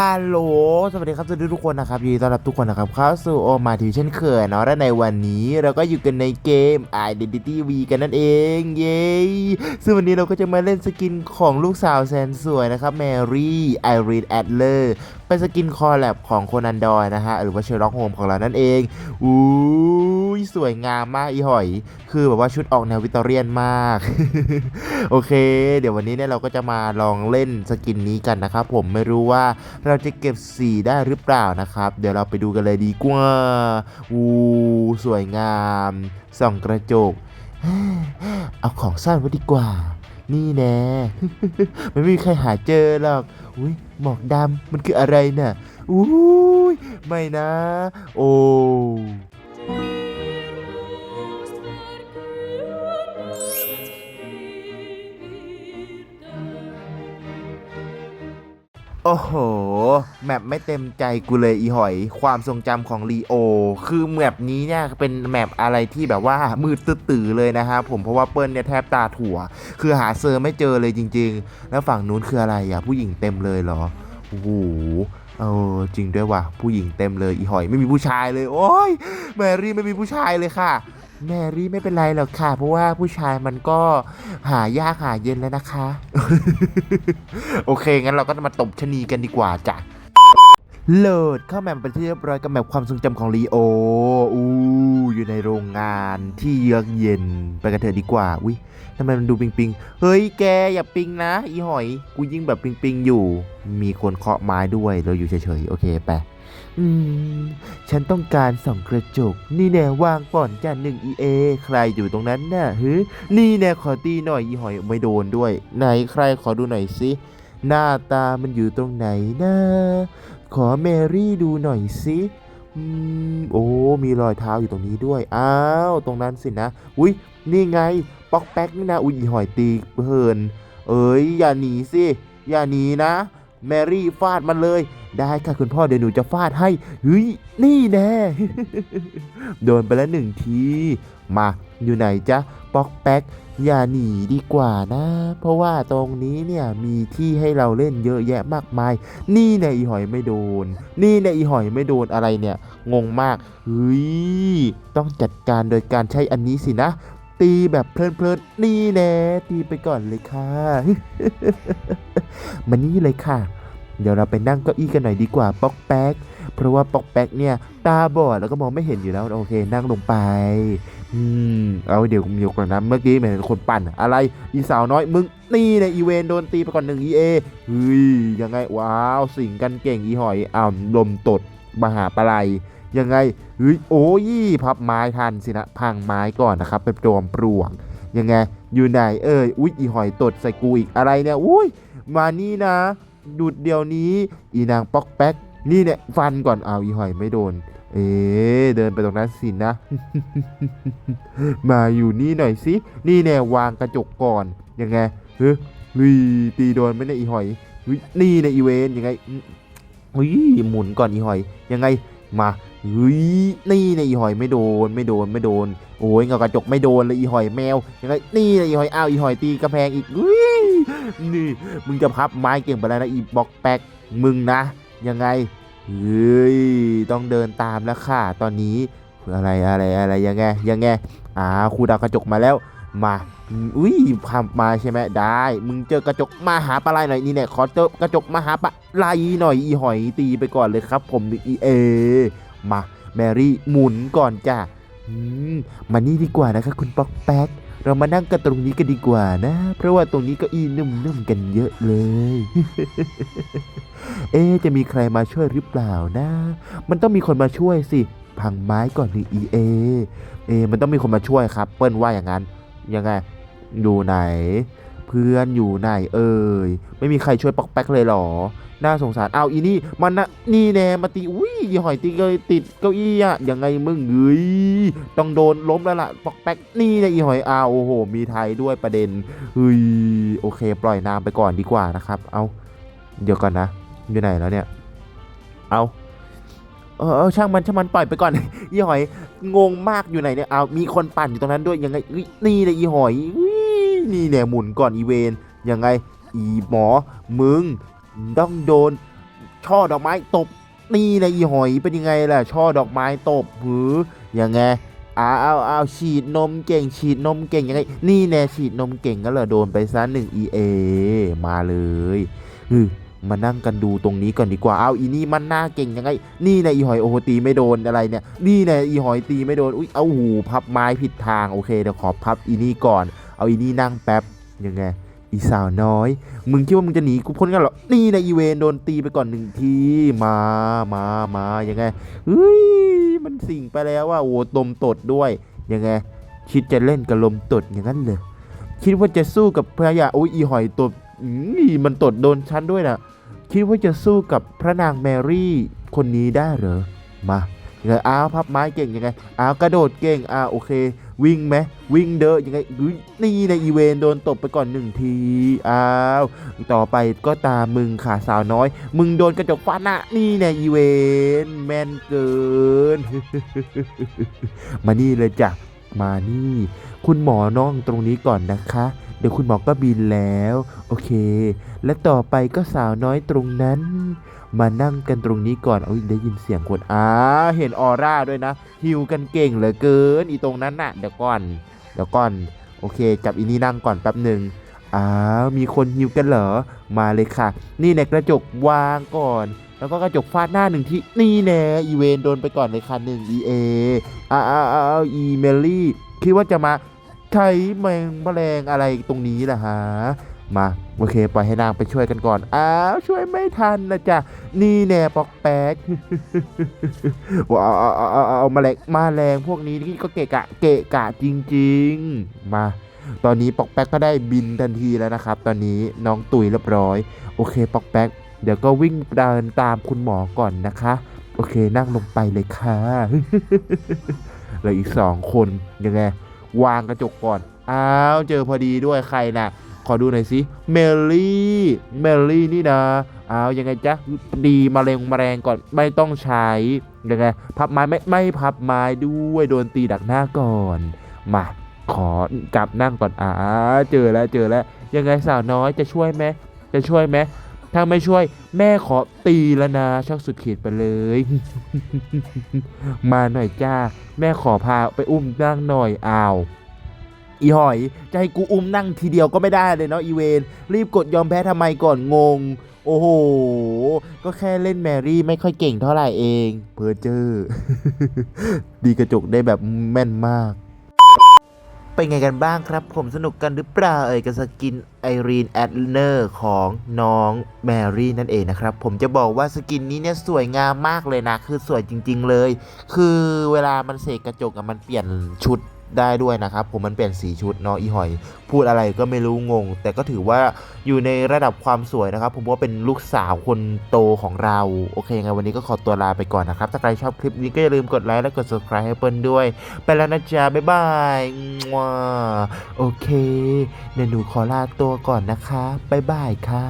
ฮัลโหล สวัสดีครับสวัสดีทุกคนนะครับยินดีต้อนรับทุกคนนะครับเข้าสู่โอมาทีเช่นเคยเนาะและในวันนี้เราก็อยู่กันในเกม Identity V กันนั่นเองเย้ซึ่งวันนี้เราก็จะมาเล่นสกินของลูกสาวแสนสวยนะครับแมรี่ไอรีนแอดเลอร์เป็นสกินคอลแลบของโคนันดอยนะฮะหรือว่าเชอร์ล็อกโฮมของเรานั่นเองอุ้ยสวยงามมากอีหอย คือแบบว่าชุดออกแนววิตอเรียนมาก โอเค เดี๋ยววันนี้เนี่ยเราก็จะมาลองเล่นสกินนี้กันนะครับผมไม่รู้ว่าเราจะเก็บสีได้หรือเปล่านะครับ เดี๋ยวเราไปดูกันเลยดีกว่าอู้สวยงามส่องกระจก เอาของซ่อนไว้ดีกว่า นี่แน่ไม่มีใครหาเจอหรอกอุ้ย หมอกดำมันคืออะไรน่ะอู้ยไม่นะ โอ้ โอ้โห แมปไม่เต็มใจกูเลยอีหอย ความทรงจำของลีโอ คือแมปนี้เนี่ยเป็นแมปอะไรที่แบบว่ามืดตื้อเลยนะครับผมเพราะว่าเปิ้ลเนี่ยแทบตาถั่ว คือหาเซอร์ไม่เจอเลยจริง ๆ แล้วฝั่งนู้นคืออะไรอะผู้หญิงเต็มเลยเหรอโอ้โหเออจริงด้วยว่ะผู้หญิงเต็มเลยอีหอยไม่มีผู้ชายเลย โอ้ยแมรี่ไม่มีผู้ชายเลยค่ะ แมรี่ไม่เป็นไรหรอกค่ะ เพราะว่าผู้ชายมันก็หายากหาเย็นแล้วนะคะ โอเค งั้นเราก็มาตบชนีกันดีกว่าจ้ะโหลดเข้าแมปไปนที่เรียบร้อยกับแมปความทรงจำของลีโออู้อยู่ในโรงงานที่เยือกเย็นไปกันเถอะดีกว่าอุ้ยทำไมมันดูปิงปิงเฮ้ยแกอย่าปิงนะ อีหอย กูยิ่งแบบปิงปิงอยู่ มีคนเคาะไม้ด้วยเราอยู่เฉยๆ โอเคไป อืม ฉันต้องการส่องกระจก นี่แน่วางก่อนจ้าหนึ่ง EA ใครอยู่ตรงนั้นน่ะฮึนี่แน่ขอตีหน่อยอีหอยไม่โดนด้วย ไหนใครขอดูหน่อยสิ หน้าตามันอยู่ตรงไหนนะขอแมรี่ดูหน่อยสิอืมโอ้ มีรอยเท้าอยู่ตรงนี้ด้วย อ้าว ตรงนั้นสินะ อุ้ยนี่ไง ป๊อกแป๊กนี่นะ อุ้ยหอยตีเพลิน เอ้ย อย่าหนีสิ อย่าหนีนะ แมรี่ฟาดมันเลย ได้ค่ะคุณพ่อเดี๋ยวหนูจะฟาดให้เฮ้ยนี่แน่โดนไปแล้วหนึ่งที มาอยู่ไหนจ๊ะป๊อกแป๊กอย่าหนีดีกว่านะ เพราะว่าตรงนี้เนี่ยมีที่ให้เราเล่นเยอะแยะมากมาย นี่เนี่ยอีหอยไม่โดน นี่เนี่ยอีหอยไม่โดนอะไรเนี่ย งงมากเฮ้ยต้องจัดการโดยการใช้อันนี้สินะ ตีแบบเพลินๆนี่แน่ตีไปก่อนเลยค่ะมานี่เลยค่ะ เดี๋ยวเราไปนั่งเก้าอี้กันหน่อยดีกว่าป๊อกแป๊กเพราะว่าป๊อกแป๊กเนี่ย ตาบอดแล้วก็มองไม่เห็นอยู่แล้วโอเค นั่งลงไป อืมเอาเดี๋ยวกูมีก่อนนะเมื่อกี้เหมือนคนปั่น อะไรอีสาวน้อยมึงนี่เนี่ยอีเวนโดนตีไปก่อนหนึ่งอีเอเฮ้ยยังไงว้าว สิงกันเก่งอีหอยอ้าวลมตดมหาปลาย ยังไงเฮ้ยโอ้ยพับไม้ทันสินะพังไม้ก่อนนะครับเป็นตัวปลวกยังไงอยู่ไหนเอ้ยอุ้ยอีหอยตดใส่กูอีกอะไรเนี่ยอุ้ยมานี่นะหยุดเดี๋ยวนี้ อีนางป๊อกแป๊กนี่เนี่ยฟันก่อนเอาอีหอยไม่โดน เอ๊เดินไปตรงนั้นสินะ มาอยู่นี่หน่อยสินี่แน่วางกระจกก่อนยังไงเฮ้ยตีโดนไม่ได้อีหอยนี่ในอีเวนยังไงอืมเฮ้ยหมุนก่อนอีหอย ยังไงมา เฮ้ยนี่นะอีหอยไม่โดนไม่โดนไม่โดน โอ้ยเงากระจกไม่โดนเลยอีหอยแมวยังไงนี่นะอีหอยอ้าวอีหอยตีกระแพงอีกเฮ้ยนี่มึงจะพับไม้เก่งไปแล้วนะอีบล็อกแป๊กมึงนะ ยังไงเฮ้ยต้องเดินตามแล้วค่ะ ตอนนี้อะไรอะไรอะไรยังไงยังไงอ่าครูดาวกระจกมาแล้วมาอุ้ยพามาใช่ไหมได้ มึงเจอกระจกมาหาปลาไหลหน่อยนี่เนี่ยขอเจอกระจกมาหาปลาไหลหน่อยอีหอยตีไปก่อนเลยครับ ผมอีเอ มาแมรี่หมุนก่อนจ้ะมมานี่ดีกว่านะคะคุณป๊อกแป๊ก เรามานั่งกันตรงนี้กันดีกว่านะ เพราะว่าตรงนี้ก็อีนุ่มๆกันเยอะเลย เอ๊จะมีใครมาช่วยหรือเปล่านะ มันต้องมีคนมาช่วยสิ พังไม้ก่อนหรืออีเอ เอ มันต้องมีคนมาช่วยครับ เปิ้ลว่าอย่างนั้น ยังไง อยู่ไหน เพื่อนอยู่ไหนเอ่ย ไม่มีใครช่วยปอกแป๊กเลยเหรอ น่าสงสารเอาอีนี่มันนะนี่แน่มาตีอุ้ยอีหอยตีเกยติดเก้าอี้อะยังไงมึงเอ้ยต้องโดนล้มแล้วล่ะปอกแป๊กนี่นะอีหอยอ้าวโอ้โห มีไทยด้วยประเด็นเฮ้ยโอเค ปล่อยนามไปก่อนดีกว่านะครับ เอาเดี๋ยวก่อนนะอยู่ไหนแล้วเนี่ยเอาเออเออช่างมันช่างมันปล่อยไปก่อนอีหอยงงมากอยู่ไหนเนี่ยเอามีคนปั่นอยู่ตรงนั้นด้วยยังไงนี่เลยอีหอยอุ๊ยนี่เนี่ยหมุนก่อนอีเวนยังไงอีหมอมึง ต้องโดนช่อดอกไม้ตบนี่นะอีหอยเป็นยังไงล่ะ ช่อดอกไม้ตบหือยังไงอ้าวอ้าวอ้าวฉีดนมเก่ง ฉีดนมเก่งยังไง นี่แน่ฉีดนมเก่งก็เหรอโดนไปซะหนึ่ง EA มาเลยฮึมานั่งกันดูตรงนี้ก่อนดีกว่าเอาอีนี่มันหน้าเก่งยังไง นี่นะอีหอยโอโหตีไม่โดนอะไรเนี่ย นี่นะอีหอยตีไม่โดน อุ้ยเอาหูพับไม้ผิดทางโอเคเดี๋ยวขอพับอีนี่ก่อน เอาอีนี่นั่งแป๊บยังไง อีสาวน้อย มึงคิดว่ามึงจะหนีกูพ้นกันเหรอ นี่นะอีเวนโดนตีไปก่อนหนึ่งที มา มา มายังไงเฮ้ย มันสิ่งไปแล้วว่าโอ้ลมตดด้วย ยังไง คิดจะเล่นกับลมตดอย่างนั้นเลย คิดว่าจะสู้กับพระยาโอ้ยอีหอยตดอืมมันตดโดนฉันด้วยนะ คิดว่าจะสู้กับพระนางแมรี่คนนี้ได้เหรอ มา ยังไงอ้าวพับไม้เก่งยังไงอ้าวกระโดดเก่งอ้าวโอเค วิ่งไหมวิ่งเด้อยังไงนี่ในอีเวนโดนตบไปก่อนหนึ่งทีอ้าวต่อไปก็ตามมึงค่ะสาวน้อย มึงโดนกระจกฟาดหน้านี่ในอีเวนแมนเกิน มานี่เลยจ้ะมานี่ คุณหมอน้องตรงนี้ก่อนนะคะ ดี๋ยวคุณหมอก็บินแล้ว โอเค และต่อไปก็สาวน้อยตรงนั้น มานั่งกันตรงนี้ก่อนเอาได้ยินเสียงคนอ้าเห็นออร่าด้วยนะฮิวกันเก่งเหลือเกินอีตรงนั้นน่ะเดี๋ยวก่อนเดี๋ยวก่อนโอเคจับอีนี่นั่งก่อนแป๊บหนึ่งอ้าวมีคนฮิวกันเหรอมาเลยค่ะ นี่ในกระจกวางก่อน แล้วก็กระจกฟาดหน้าหนึ่งที่นี่แน่อีเวนโดนไปก่อนเลยค่ะหนึ่ง EA อ้าวอ้าวอ้าวอีเมลลี่คิดว่าจะมา ใช้แมงแมลงอะไรตรงนี้ล่ะฮะมาโอเคปล่อยให้นางไปช่วยกันก่อน อ้าวช่วยไม่ทันนะจ๊ะ นี่แน่ปอกแป๊กว้าวเอาเอาเอาเอาเอามาแรงมาแรงพวกนี้นี่ก็เกะกะเกะกะจริง ๆ มา ตอนนี้ปอกแป๊กก็ได้บินทันทีแล้วนะครับ ตอนนี้น้องตุยเรียบร้อย โอเคปอกแป๊กเดี๋ยวก็วิ่งเดินตามคุณหมอก่อนนะคะ โอเคนั่งลงไปเลยค่ะเหลืออีกสองคนยังไง วางกระจกก่อน อ้าว เจอพอดีด้วยใครนะขอดูหน่อยสิเมลลี่ เมลลี่นี่นะอ้าวยังไงจ๊ะ ดีมาเร็งมาแรงก่อนไม่ต้องใช้ ยังไง พับไม้ไม่ไม่พับไม้ด้วย โดนตีดักหน้าก่อน มาขอจับนั่งก่อนอ่าเจอแล้วเจอแล้ว ยังไงสาวน้อยจะช่วยไหมจะช่วยไหม ถ้าไม่ช่วยแม่ขอตีแล้วนะช่างสุดขีดไปเลย มาหน่อยจ้า แม่ขอพาไปอุ้มนั่งหน่อยอ้าวอีหอยจะให้กูอุ้มนั่งทีเดียวก็ไม่ได้เลยเนาะอีเวนรีบกดยอมแพ้ทำไมก่อนงง โอ้โห ก็แค่เล่นแมรี่ไม่ค่อยเก่งเท่าไหร่เอง เพอเจอร์ดีกระจกได้แบบแม่นมาก เป็นไงกันบ้างครับ ผมสนุกกันหรือเปล่าเอ่ยกับสกินไอรีนแอดเนอร์ของน้องแมรี่นั่นเองนะครับ ผมจะบอกว่าสกินนี้เนี่ยสวยงามมากเลยนะ คือสวยจริง ๆ เลย คือเวลามันเสกกระจกอะมันเปลี่ยนชุด ได้ด้วยนะครับผมมันเปลี่ยนสีชุดเนาะอีหอย พูดอะไรก็ไม่รู้งง แต่ก็ถือว่าอยู่ในระดับความสวยนะครับ ผมว่าเป็นลูกสาวคนโตของเรา โอเคไงวันนี้ก็ขอตัวลาไปก่อนนะครับ ถ้าใครชอบคลิปนี้ก็อย่าลืมกดไลค์และกด subscribe ให้เปิ้ลด้วย ไปแล้วนะจ๊ะ บ๊ายบายงัวโอเคเดี๋ยวหนูขอลาตัวก่อนนะคะบ๊ายบายค่ะ